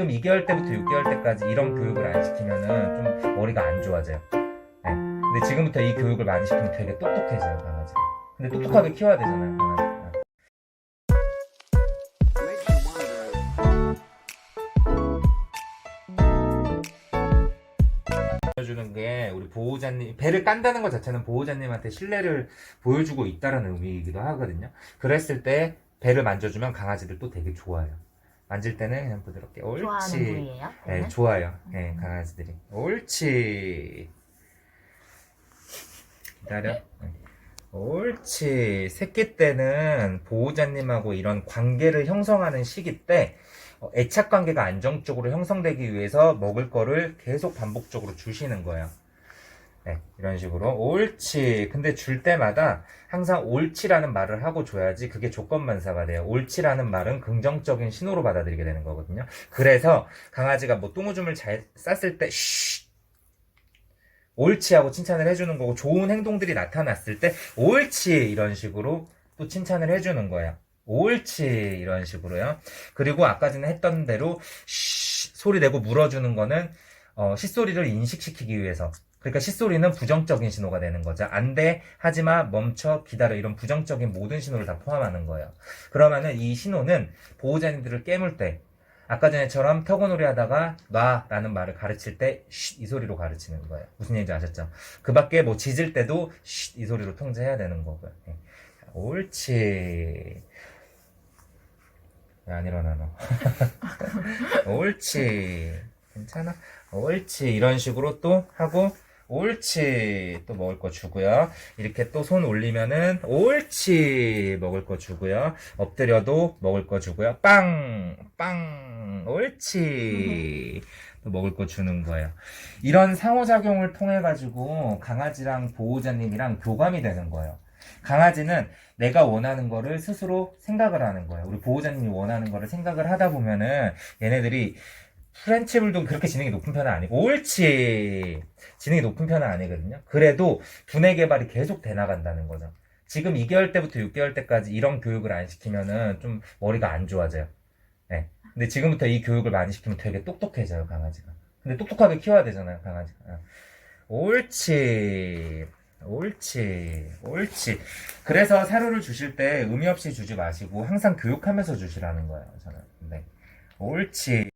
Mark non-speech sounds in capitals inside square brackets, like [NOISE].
지금 2개월 때부터 6개월 때까지 이런 교육을 안 시키면은 좀 머리가 안 좋아져요. 네. 근데 지금부터 이 교육을 많이 시키면 되게 똑똑해져요, 강아지가. 근데 똑똑하게 키워야 되잖아요, 강아지. 보여주는 게 우리 보호자님 배를 깐다는 것 자체는 보호자님한테 신뢰를 보여주고 있다라는 의미이기도 하거든요. 그랬을 때 배를 만져주면 강아지들 또 되게 좋아요. 만질 때는 그냥 부드럽게 옳지. 좋아하는 부위예요? 네? 좋아요. 네, 강아지들이. 옳지. 기다려. 네. 옳지. 새끼 때는 보호자님하고 이런 관계를 형성하는 시기 때 어, 애착 관계가 안정적으로 형성되기 위해서 먹을 거를 계속 반복적으로 주시는 거예요. 네, 이런 식으로. 옳지. 근데 줄 때마다 항상 옳지라는 말을 하고 줘야지 그게 조건만사가 돼요. 옳지라는 말은 긍정적인 신호로 받아들이게 되는 거거든요. 그래서 강아지가 뭐 똥오줌을 잘 쌌을 때, 쉬! 옳지 하고 칭찬을 해주는 거고, 좋은 행동들이 나타났을 때, 옳지! 이런 식으로 또 칭찬을 해주는 거예요. 옳지! 이런 식으로요. 그리고 아까 전에 했던 대로, 쉬! 소리 내고 물어주는 거는, 어, 시소리를 인식시키기 위해서. 그러니까 시소리는 부정적인 신호가 되는 거죠. 안 돼, 하지 마, 멈춰, 기다려. 이런 부정적인 모든 신호를 다 포함하는 거예요. 그러면은 이 신호는 보호자님들을 깨물 때, 아까 전에처럼 턱어놀이 하다가 놔라는 말을 가르칠 때, 쉿, 이 소리로 가르치는 거예요. 무슨 얘기인지 아셨죠? 그 밖에 뭐 짖을 때도, 쉿, 이 소리로 통제해야 되는 거고요. 예. 자, 옳지. 왜안 일어나, 너? [LAUGHS] 옳지. 괜찮아? 옳지. 이런 식으로 또 하고, 옳지. 또 먹을 거 주고요. 이렇게 또 손 올리면은, 옳지. 먹을 거 주고요. 엎드려도 먹을 거 주고요. 빵! 빵! 옳지. 또 먹을 거 주는 거예요. 이런 상호작용을 통해 가지고 강아지랑 보호자님이랑 교감이 되는 거예요. 강아지는 내가 원하는 거를 스스로 생각을 하는 거예요. 우리 보호자님이 원하는 거를 생각을 하다 보면은 얘네들이 프렌치 불독 그렇게 지능이 높은 편은 아니고 옳지 지능이 높은 편은 아니거든요. 그래도 두뇌 개발이 계속 돼 나간다는 거죠. 지금 2개월 때부터 6개월 때까지 이런 교육을 안 시키면은 좀 머리가 안 좋아져요. 네. 근데 지금부터 이 교육을 많이 시키면 되게 똑똑해져요, 강아지가. 근데 똑똑하게 키워야 되잖아요, 강아지가. 어. 옳지. 옳지. 옳지. 그래서 사료를 주실 때 의미 없이 주지 마시고 항상 교육하면서 주시라는 거예요, 저는. 네. 옳지.